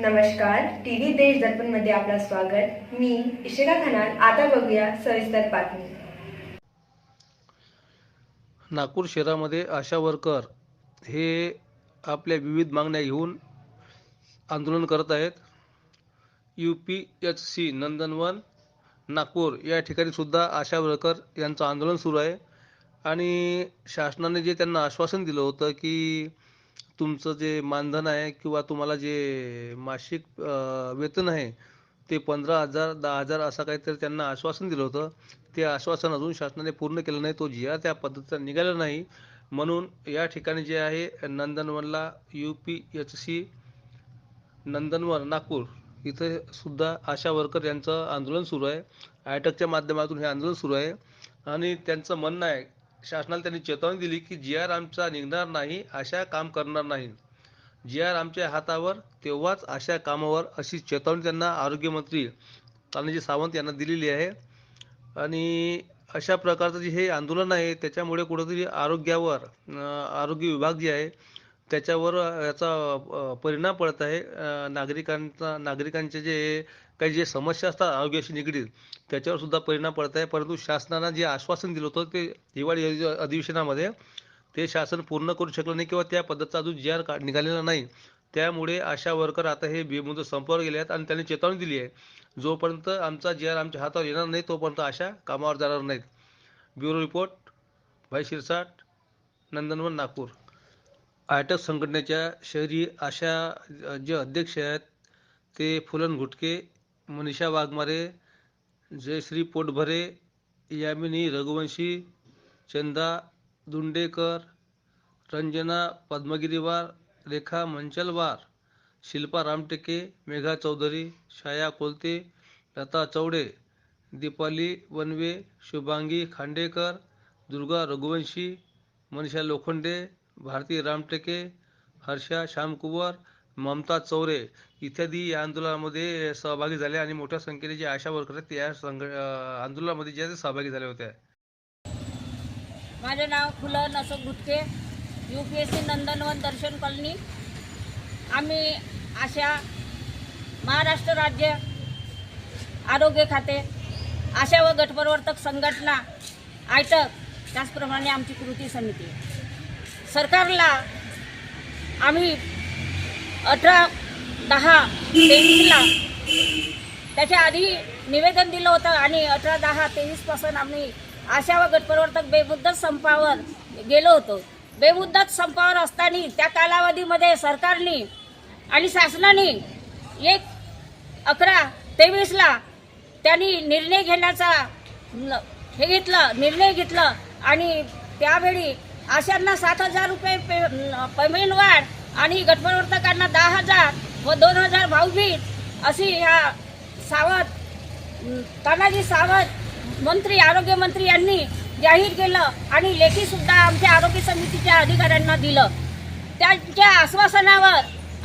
नमस्कार. टीव्ही देश दर्पणमध्ये आपलं स्वागत. मी इशिका खनाल. आता बघूया सविस्तर बातमी. नागपूर शहरामध्ये आशा वर्कर हे आपल्या विविध मागण्या घेऊन आंदोलन करत आहेत. U P H C Nandanvan Nagpur या ठिकाणी सुद्धा आशा वर्कर यांचं आंदोलन सुरू आहे. आणि शासनाने जे त्यांना आश्वासन दिलं होतं की तुमचं जे मानधन आहे किंवा तुम्हाला जे मासिक वेतन आहे ते पंधरा हजार दहा हजार असं काहीतरी त्यांना आश्वासन दिलं होतं. ते आश्वासन अजून शासनाने पूर्ण केलं नाही. तो जी आर त्या पद्धतीचा निघाला नाही. म्हणून या ठिकाणी जे आहे नंदनवनला U P H C Nandanvan Nagpur इथे सुद्धा आशा वर्कर यांचं आंदोलन सुरू आहे. आयटकच्या माध्यमातून हे आंदोलन सुरू आहे. आणि त्यांचं म्हणणं आहे शासनाला त्यांनी चेतावणी दिली की जी आर आमचा निघणार नाही आशा काम करणार नाही. जी आर आमच्या हातावर तेव्हाच अशा कामावर अशी चेतावणी त्यांना आरोग्यमंत्री तानाजी सावंत यांना दिलेली आहे. आणि अशा प्रकारचं जे हे आंदोलन आहे त्याच्यामुळे कुठंतरी आरोग्यावर आरोग्य विभाग जे आहे त्याच्यावर याचा परिणाम पडत आहे. नागरिकांचा नागरिकांचे जे काही जे समस्या असतात आरोग्याशी निगडीत त्याच्यावर सुद्धा परिणाम पडत आहे. परंतु शासनानं जे आश्वासन दिलं होतं ते हिवाळी अधि- अधिवेशनामध्ये ते शासन पूर्ण करू शकलं नाही किंवा त्या पद्धतीचा अजून जी आर निघालेला नाही. त्यामुळे आशा वर्कर आता हे बेमुदत संपावर गेले आहेत आणि त्यांनी चेतावणी दिली आहे. जोपर्यंत आमचा जी आर आमच्या हातावर येणार नाही तोपर्यंत आशा कामावर जाणार नाहीत. ब्युरो रिपोर्ट भाई शिरसाट नंदनवन नागपूर. आयटक संघटनेच्या शहरी आशा जे अध्यक्ष आहेत ते फुलन घुटके मनीषा वाघमारे जयश्री पोटभरे यामिनी रघुवंशी चंदा दुंडेकर रंजना पद्मगिरीवार रेखा मंचलवार शिल्पा रामटेके मेघा चौधरी छाया कोलते लता चौडे दीपाली वनवे शुभांगी खांडेकर दुर्गा रघुवंशी मनीषा लोखंडे भारती रामटेके हर्षा श्यामकुवर ममता चौरे इत्यादी या आंदोलनामध्ये सहभागी झाले आणि मोठ्या संख्येने जे आशा वर्कर आहेत या संघ आंदोलनामध्ये जे सहभागी झाले होते. माझे नाव Phulan Ashok Gutke U P S C Nandanvan Darshan colony. आम्ही आशा महाराष्ट्र राज्य आरोग्य खाते आशा व गटप्रवर्तक संघटना आयटक त्याचप्रमाणे आमची कृती समिती. सरकारला आम्ही अठरा दहा तेवीसला त्याच्या आधी निवेदन दिलं होतं आणि अठरा दहा तेवीसपासून आम्ही आशा व गटप्रवर्तक बेमुद्दत संपावर गेलो होतो. बेमुद्दत संपावर असताना त्या कालावधीमध्ये सरकारने आणि शासनाने एक अकरा तेवीसला त्यांनी निर्णय घेण्याचा हे घेतलं निर्णय घेतलं आणि त्यावेळी आशांना सात हजार रुपये पे पेमेंट वाढ आणि गटप्रवर्तकांना दहा हजार व दोन हजार भाऊबीज अशी ह्या सावध तानाजी सावंत मंत्री आरोग्यमंत्री यांनी जाहीर केलं आणि लेखीसुद्धा आमच्या आरोग्य समितीच्या अधिकाऱ्यांना दिलं. त्यांच्या आश्वासनावर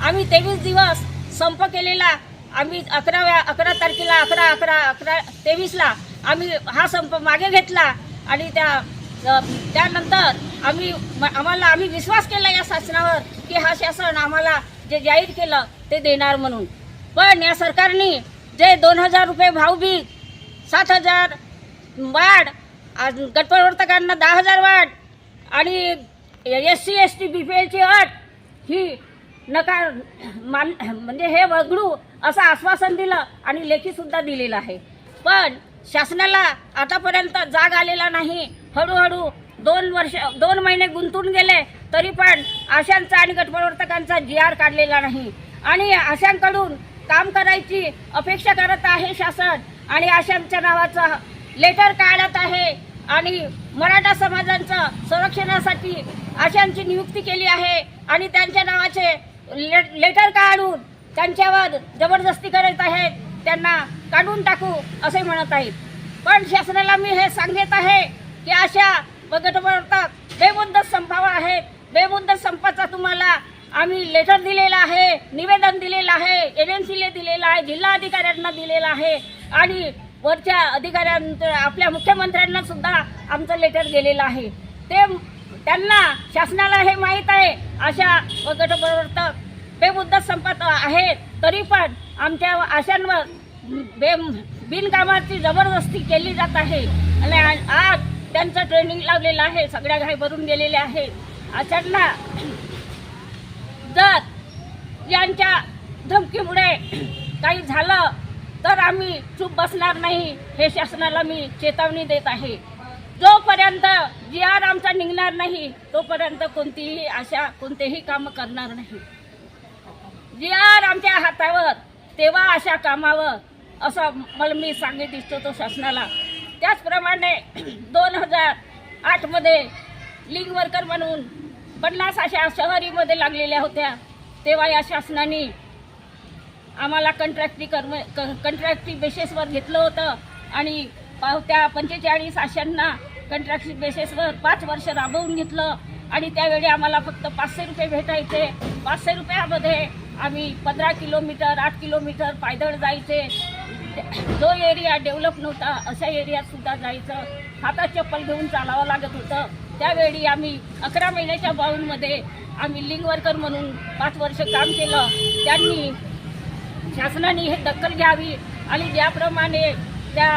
आम्ही तेवीस दिवस संप केलेला. आम्ही अकराव्या अकरा तारखेला अकरा अकरा अकरा तेवीसला आम्ही हा संप मागे घेतला आणि त्या त्यानंतर आम्ही आम्हाला आम्ही विश्वास केला या शासनावर की हा शासन आम्हाला जे जाहीर केलं ते देणार म्हणून. पण या सरकारने जे दोन हजार रुपये भावबीज सात हजार वाढ आज गटप्रवर्तकांना दहा हजार वाढ आणि S C S T B P एलची अट ही नकार मान म्हणजे हे वगळू असं आश्वासन दिलं आणि लेखीसुद्धा दिलेलं आहे. पण शासनाला आतापर्यंत जाग आलेला नाही. हळूहळू दोन वर्ष दोन महिने गुंतून गेले तरी पण आशांचा आणि गटप्रवर्तकांचा जी आर काढलेला नाही. आणि आशांकडून काम करायची अपेक्षा करत आहे शासन आणि आशांच्या नावाचा लेटर काढत आहे. आणि मराठा समाजांचं संरक्षणासाठी आशांची नियुक्ती केली आहे आणि त्यांच्या नावाचे ले- लेटर काढून त्यांच्यावर जबरदस्ती करत आहेत त्यांना काढून टाकू असे म्हणत आहेत. पण शासनाला मी हे सांगत आहे की अशा व गटप्रवर्तक बेमुद्दत संपावर आहेत बेमुद्दत संपाचा तुम्हाला आम्ही लेटर दिलेला आहे निवेदन दिलेलं आहे एजन्सीला दिलेलं आहे जिल्हा अधिकाऱ्यांना दिलेलं आहे. आणि वरच्या अधिकाऱ्यांचं आपल्या मुख्यमंत्र्यांना सुद्धा आमचं लेटर गेलेलं आहे. ते त्यांना शासनाला हे माहीत आहे अशा व गटप्रवर्तक बेमुद्दत संपत आहेत तरी पण आमच्या आशांवर बे बिनकामाची जबरदस्ती केली जात आहे. आणि आज त्यांचं ट्रेनिंग लावलेलं आहे सगळ्या घाई भरून गेलेल्या आहेत आशांना जर यांच्या धमकीमुळे काही झालं तर आम्ही चूप बसणार नाही हे शासनाला मी चेतावणी देत आहे. जोपर्यंत जी आर आमचा निघणार नाही तोपर्यंत कोणतीही अशा कोणतेही कामं करणार नाही. जी आर आमच्या हातावर तेव्हा अशा कामावर असं मला मी सांगित इच्छितो शासनाला. त्याचप्रमाणे दोन हजार आठमध्ये लिंग वर्कर म्हणून पन्नास अशा शहरीमध्ये लागलेल्या होत्या. तेव्हा या शासनाने आम्हाला कंट्रॅक्टी कर्म कंट्रॅक्टी बेसेसवर घेतलं होतं आणि त्या पंचेचाळीस आशांना कंट्रॅक्टी बेसेसवर पाच वर्ष राबवून घेतलं आणि त्यावेळी आम्हाला फक्त पाचशे रुपये भेटायचे. पाचशे रुपयामध्ये आम्ही पंधरा किलोमीटर आठ किलोमीटर पायदळ जायचे. जो एरिया डेव्हलप नव्हता अशा एरियात सुद्धा जायचं. हातात चप्पल घेऊन चालावं लागत होतं. त्यावेळी आम्ही अकरा महिन्याच्या बाऊंडमध्ये आम्ही लिंग वर्कर म्हणून पाच वर्ष काम केलं. त्यांनी शासनाने हे दखल घ्यावी आणि ज्याप्रमाणे त्या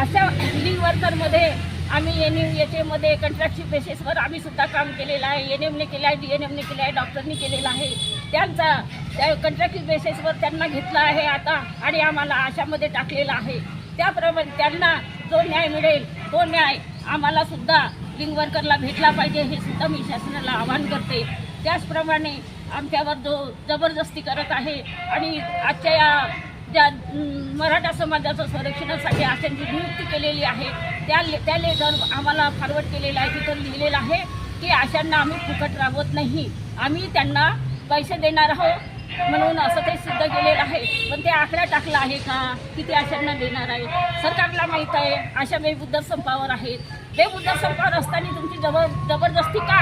अशा लिंग वर्करमध्ये आम्ही एन एम एच एमध्ये कंट्रॅक्टची बेसिसवर आम्ही सुद्धा काम केलेलं आहे. एन एमने केलं आहे डी एन एमने केलं आहे डॉक्टरनी केलेलं आहे. त्यांचा त्या कंट्रॅक्टची बेसिसवर त्यांना घेतलं आहे आता आणि आम्हाला आशामध्ये टाकलेलं आहे. त्याप्रमाणे त्यांना जो न्याय मिळेल तो न्याय आम्हाला सुद्धा लिंगवर्करला भेटला पाहिजे हे सुद्धा मी शासनाला आवाहन करते. त्याचप्रमाणे आमच्यावर जो जबरदस्ती करत आहे आणि आजच्या या ज्या मराठा समाजाचं संरक्षणासाठी आशांची नियुक्ती केलेली आहे त्या ले- त्या लेटर आम्हाला फॉरवर्ड केलेलं आहे तिथं लिहिलेलं आहे की आशांना आम्ही फुकट राबवत नाही. आम्ही त्यांना पैसे देणार आहो म्हणून असं ते सिद्ध केलेलं आहे. पण ते आकडा टाकला आहे का? किती आशांना देणार आहे सरकारला माहीत आहे. आशा बेमुद्दत संपावर आहेत. बेमुद्दत संपावर असताना तुमची जबर जबरदस्ती का?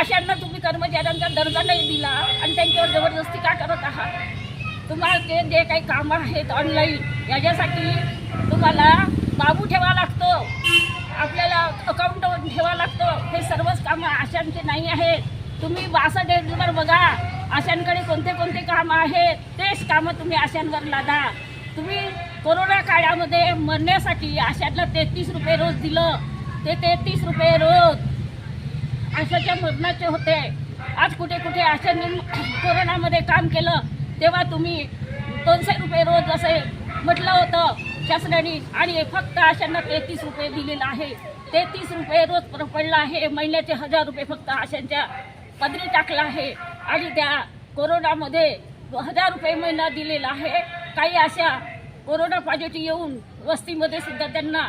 अशांना तुम्ही कर्मचाऱ्यांचा दर्जा नाही दिला आणि त्यांच्यावर जबरदस्ती का करत आहात? तुम्हाला ते जे काही कामं आहेत ऑनलाईन याच्यासाठी तुम्हाला बाबू ठेवा लागतो. आपल्याला अकाउंट ठेवा लागतं. हे सर्वच कामं आशांचे नाही आहेत. तुम्ही असं डेटवर बघा. आशांकडे कोणते कोणते कामं आहेत तेच कामं तुम्ही आशांवर लादा. तुम्ही कोरोना काळामध्ये मरण्यासाठी आशांना तेहतीस रुपये रोज दिलं. ते तेहतीस रुपये रोज आशाच्या मरणाचे होते. आज कुठे कुठे आशांनी कोरोनामध्ये काम केलं तेव्हा तुम्ही दोनशे रुपये रोज असे म्हटलं होतं शासनाने. आणि फक्त आशांना तेहतीस रुपये दिलेलं आहे. तेहतीस रुपये रोज पर- पडला आहे. महिन्याचे हजार रुपये फक्त आशांच्या पदरी टाकला आहे आणि त्या कोरोनामध्ये हजार रुपये महिना दिलेला आहे. काही अशा कोरोना पॉझिटिव्ह येऊन वस्तीमध्ये सुद्धा त्यांना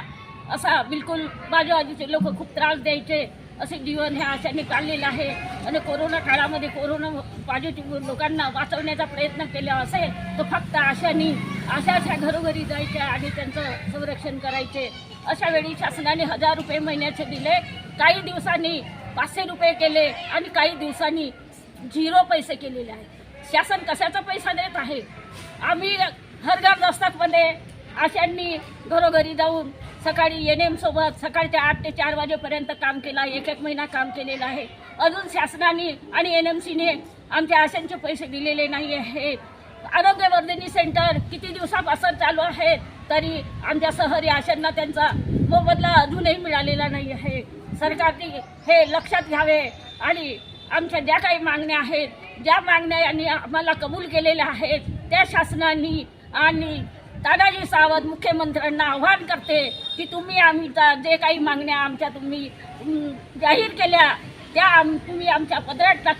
असा बिलकुल बाजूबाजूचे लोक खूप त्रास द्यायचे असे जीवन ह्या आशाने काढलेलं आहे. आणि कोरोना काळामध्ये कोरोना पॉझिटिव्ह लोकांना वाचवण्याचा प्रयत्न केला असेल तर फक्त आशानी आशाच्या घरोघरी जायच्या आणि त्यांचं संरक्षण करायचे. अशा वेळी शासनाने हजार रुपये महिन्याचे दिले. काही दिवसांनी पाचशे रुपये केले आणि काही दिवसांनी झिरो पैसे केलेले आहेत. शासन कशाचा पैसा देत आहे? आम्ही हरघर रस्त्यामध्ये आशांनी घरोघरी जाऊन सकाळी एन एम सोबत सकाळच्या आठ ते चार वाजेपर्यंत काम केलं एक एक महिना काम केलेलं आहे. अजून शासनाने आणि एन एम सीने आमच्या आशांचे पैसे दिलेले नाही आहेत आरोग्यवर्धिनी सेंटर किती दिवसापासून चालू आहे तरी आमच्या शहरी आशांना त्यांचा मोबदला अजूनही मिळालेला नाही आहे. सरकारने हे लक्षात घ्यावे आणि आमच्या ज्या काही मागण्या आहेत ज्या मागण्या यांनी आम्हाला कबूल केलेल्या आहेत त्या शासनाने आणि तानाजी सावंत मुख्यमंत्र्यांना आव्हान करते की तुम्ही आम्ही जे काही मागण्या आमच्या तुम्ही जाहीर केल्या त्या आम तुम्ही आमच्या पदरात टाका.